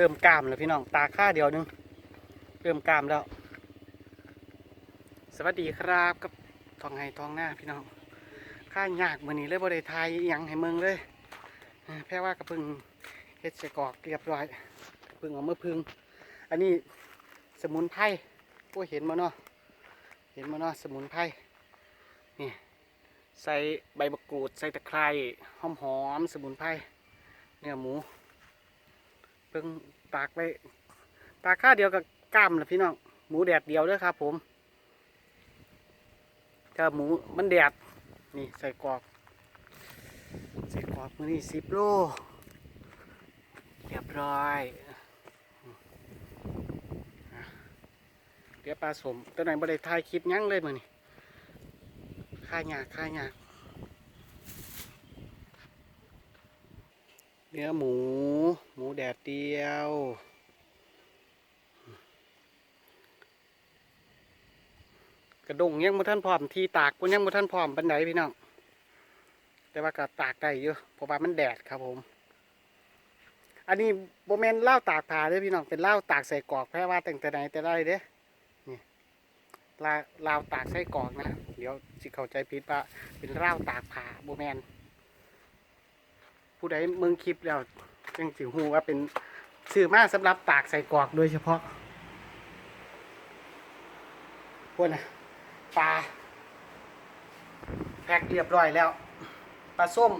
ริ่มกล้ามแล้วพี่น้องตาค่าเดียวนึงเริ่มกล้ามแล้ว สวัสดีครับกับทองไห้ทองหน้าพี่น้องข้ายากมือนี้เลยบ่ไทายยังให้เมืองเลยแพ่ว่ากระพึ่งเฮ็ดใส่กอกเรียบร้อยพึ่งเอามาพึ่ง อันนี้สมุนไพรพวกเห็นมาเนาะเห็นมาเนาะสมุนไพรนี่ใส่ใบมะกรูดใส่ตะไคร้หอมหอมๆสมุนไพรเนื้อหมู เพิ่งตากไว้ตากข้าเดียวกับกล้ามละพี่น้องหมูแดดเดียวด้อครับ ผมถ้าหมูมันแดดนี่ใส่กรอกใส่กรอกมือนี่สิบโลเรียบร้อยเดี๋ยวปลาสมตัวไหนบ่ได้ถ่ายคลิปยั้งเลยมือนี่ค่ายาค่ายาก เนื้อหมู หมูแดดเดียว กระดงยังบ่ท่านพร้อมที่ตากก็ยังบ่ท่านพร้อมปันไดพี่น้องแต่ว่าก็ตากได้อยู่เพราะว่ามันแดดครับผม อันนี้โบแมนเล้าตากผาเด้อพี่น้องเป็นเล้าตากใส่กรอกแพร่ว่าตั้งแต่ไหนแต่ไรเด้นี่ลาลาวตากใส่กรอกนะ เดี๋ยวสิเข้าใจผิดว่าเป็นเล้าตากผาโบแมน ผู้ใดเมืองคลิปแล้วจังสิฮู้ว่าเป็นซื้อมากสำหรับตากใส่กรอกโดยเฉพาะพวกน่ะปลาแพ็กเรียบร้อยแล้วปลาส้ม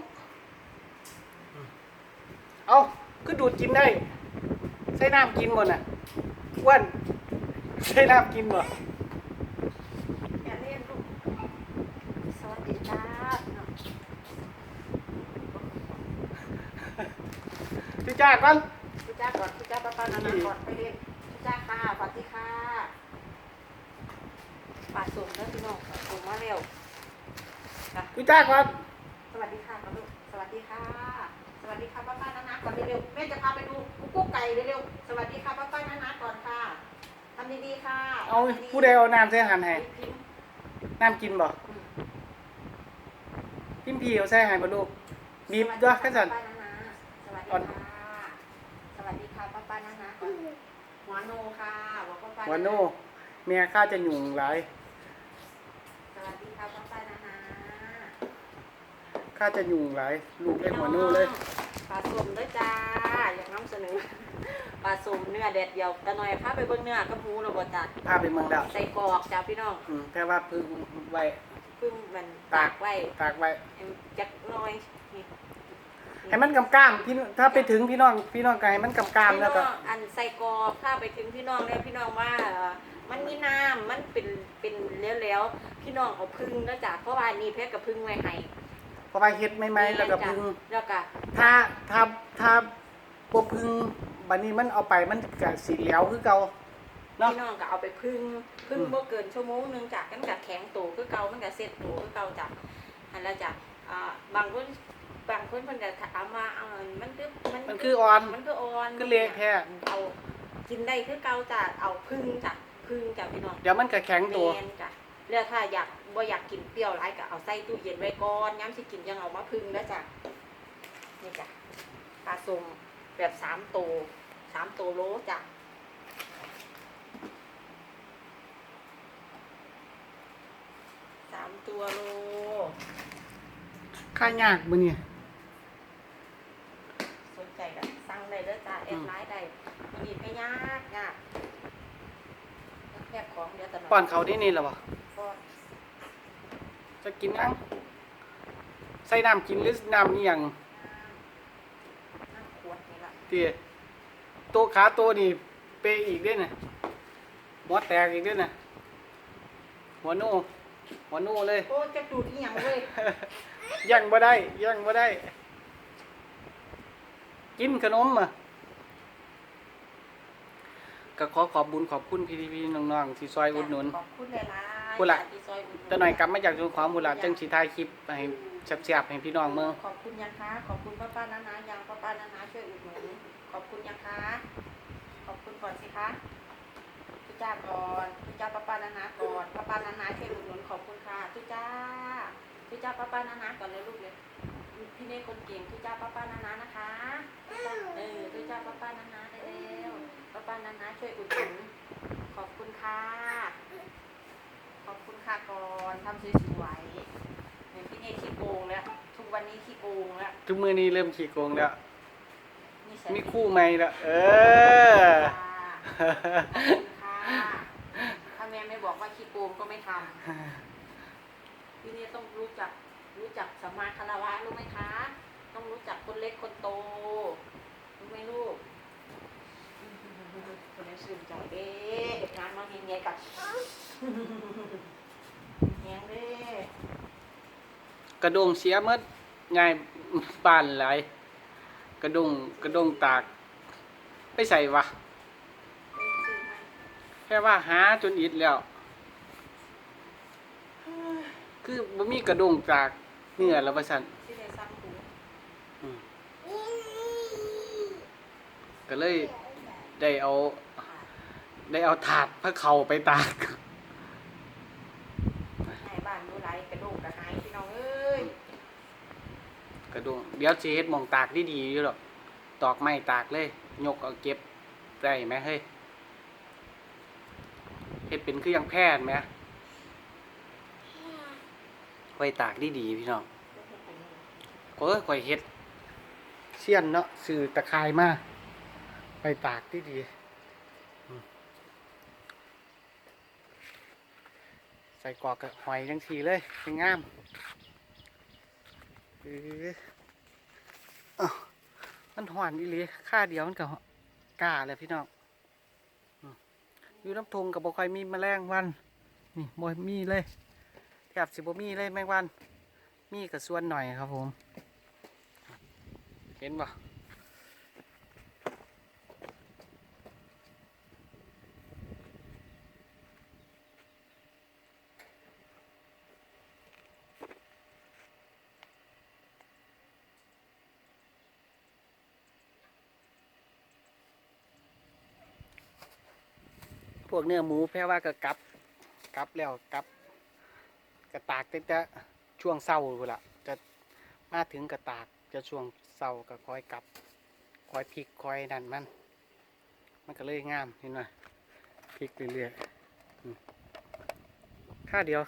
เอาก็ดูดกินได้ ใส่น้ำกินหมดน่ะอ้วนใส่น้ำกินหมด อย่าเล่นลูกสวัสดีจ้าพี่น้อง พี่ จ้าก่อนพี่จ้าก่อนพี่จ้าป้าป้านานาก่อนไปเล่นพี่จ้าค่ะสวัสดีค่ะปาดสุ่มแล้วพี่น้องปาดสุ่มมาเร็วจ้ะพี่จ้าก่อนสวัสดีค่ะครับลูกสวัสดีค่ะ สวัสดีค่ะป้าป้านานาก่อนเร็วๆแม่จะพาไปดูกุ๊กกุ๊กไก่เร็วๆสวัสดีค่ะป้าป้านานาก่อนค่ะทำดีๆค่ะเอาผู้ใดเอาน้ำใส่หันให้พิมพ์น้ำกินบ่อืมพิมพ์พีเอาใส่ให้บ่ลูกบีบด้วยขั้นสันป้าน ป้าป้านานาก่อนหัวโนค่ะบอกป้าป้าวันโน่เมียข้าจะหยุ่งหลายสวัสดีค่ะป้าป้านานาข้าจะหยุ่งหลายลูกเล่นหัวโน่เลยปลาส้มด้วยจ้า อยากนำเสนอปลาส้มเนื้อแดดเดียวตะหน่อยพาไปเบิ่งเนื้อกับหมูเราบ่จ้ะพาไปเมืองดาวใส่กรอกจ้าพี่น้องอืมแค่ว่าพึ่งไว้เพิ่งมันตาตากกไว้ตากไว้จักหน้อยนี่ ให้มันกำกล้ามพี่ถ้าไปถึงพี่น้องพี่น้องก็ให้มันกำกล้ามพี่แล้น้วก็องอันใส่กรอกถ้าไปถึงพี่น้องแล้วพี่น้องว่าเอ่อมันมีน้ำมันเป็นเป็นแล้วๆพี่น้องเอาพึ่งแล้วจ้ะเพราะว่านี่เพชรกับพึ่งไว้ให้เพราะว่าเฮ็ดไม่ไหมแล้วก็พึ่งแล้วก็ถ้าถ้าถ้าบ่พึ่งบัดนี้มันเอาไปมันก็สิเหลวคือเก่า เนาะ พี่น้องก็เอาไปพึ่งพึ่งอืมบ่เกินชั่วโมงหนึงจากกันกับแข็งตัวคือเก่ามันก็เซ็ตตัวคือเก่าจ้ะอันแล้วจ้ะอ่าบางคน บางคนเพิ่นก็ถามว่าเอามันคือมันมันคืออ่อน มันคืออ่อนคือเละแท้ เอากินได้คือเก่าจ้ะเอาพึ่งจ้ะพึ่งจ้ะพี่น้องเดี๋ยวมันก็แข็งตัว แม่นจ้ะแล้วถ้าอยากบ่อยากกินเปรี้ยวหลายก็เอาใส่ตู้เย็นไว้ก่อนย้ำสิกินยังเอามาพึ่งแล้วจ้ะนี่จ้ะปลาส้มแบบสามโตวสามโตวโลจ้ะสามตัวโล ค่ายากมื้อนี้สนใจกันสั่งได้ เด้อจ้าแอดไลน์ได้มันอีกไม่ยากยากแคบของเดี๋ยวแต่ป้อนเขาที่นี่แล้วบ่ป้อนจะกินยังใส่น้ำกินหรือน้ำอีหยังน้ำขวดนี่ละที่โตะขาโตะนี่เปะอีกเด้น่ะหัวแตกอีกเด้น่ะหัวโนหัวโนเลย โอ้จะดูดอีหยังเว้ยยังบ่ได้ยังบ่ได้ กินขนมอะ ก็ขอขอบบุญขอบคุณพี่พี่ๆน้องๆที่ซอยอุดหนุน ขอบคุณหลายๆพูดละ ที่ซอยอุดหนุนแต่หน่อยกลับมาจากจุความบุญหลาจังสีถ่ายคลิปให้แซ่บๆให้พี่น้องเมืองขอบคุณยังคะขอบคุณป้าป้านานายังป้าป้านานาช่วยอุดหนุนขอบคุณยังคะขอบคุณก่อนสิคะทุจ้าก่อนทุจ้าป้าป้านานาก่อนป้าป้านานาช่วยอุดหนุนขอบคุณค่ะทุจ้าทุจ้าป้าป้านานาก่อนเลยลูกเลยอพี่เนคนเก่งทุจ้าป้าป้านานานะคะเออทุจ้าป้าป้านานาได้แล้วป้าป้า นานาช่วยอุดหนุนขอบคุณค่ะ ขอบคุณค่ะก่อนทำสวยๆเนี่ยพี่เนขี้โกงแล้ว ทุกวันนี้ขี้โกงแล้วทุกมือนี้เริ่มขี้โกงแล้ว นี่ใส่มีคู่ใหม่แล้วเออค่ะขอบคุณค่ะถ้าแม่ไม่บอกว่าขี้โกงก็ไม่ทำพี่เนี่ยต้องรู้จักรู้จักสัมมาคารวะรู้ไหมคะ ต้องรู้จักคนเล็กคนโตรู้ไหมลูกคนนี้ ชื่นใจเด้งานมาเฮียกับเฮียเด้กระดงเสียหมดใหญ่ปานหลายกระดงกระดงตาก ไปใส่วะแค่ว่าหาจนอิดแล้ว คือบ่มีกระดงตากเนื้อแล้วว่าซั่นก็เลยได้เอา ได้เอาถาดพระเขาไปตากให้บ้านดูไรกระดูกกระหายพี่น้องเอ้ยกระดงเดี๋ยวสิเฮ็ดหมองตากดีๆอยู่หรอกตอกไม้ตากเลย ยกเอาเก็บได้ไหมเฮ้ยเฮ็ดเป็นคือยังแพทย์ไหมไว้ตากดีๆพี่น้องโอ้ยข่อยเฮ็ดเสี้ยนเนาะสื่อตะคายมาไปตากดีๆอืม ใส่กอกกับหอยจังสีเลยเป็นงามเออมันหวานอีหลีค่าเดียวมันก็กล้าเลยพี่น้องอยู่น้ำทงกับบ่ค่อยมีแมลงวัน นี่บ่มีเลยแทบสิบ่มีเลยแมงวัน มีกับส่วนหน่อยครับผม เห็นบ่ พวกเนื้อหมูแพ้ว่าก็กลับกลับแล้วกลับกระตากแต่ช่วงเศร้าพุ่นละจะมาถึงกระตากจะช่วงเศร้าก็คอยกลับคอยพลิกคอยดันมัน มันก็เลยงามเห็นไหมพลิกเรื่อยๆอืมค่าเดียว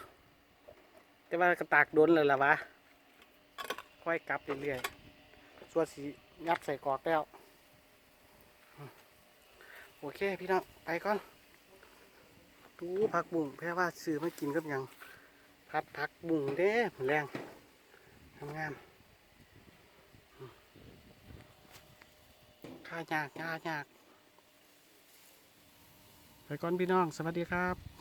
แต่ว่ากระตากโดนเลยล่ะวะค่อยกลับเรื่อยๆส่วนสียับใส่กอกแล้ว โอเค พี่น้อง ไปก่อนูผักบุ้งแพ่ว่าซื้อมากินกับยังพัดผักบุ้งเด้แรงทำงานข่ายากยายากไปก่อนพี่น้อง สวัสดีครับ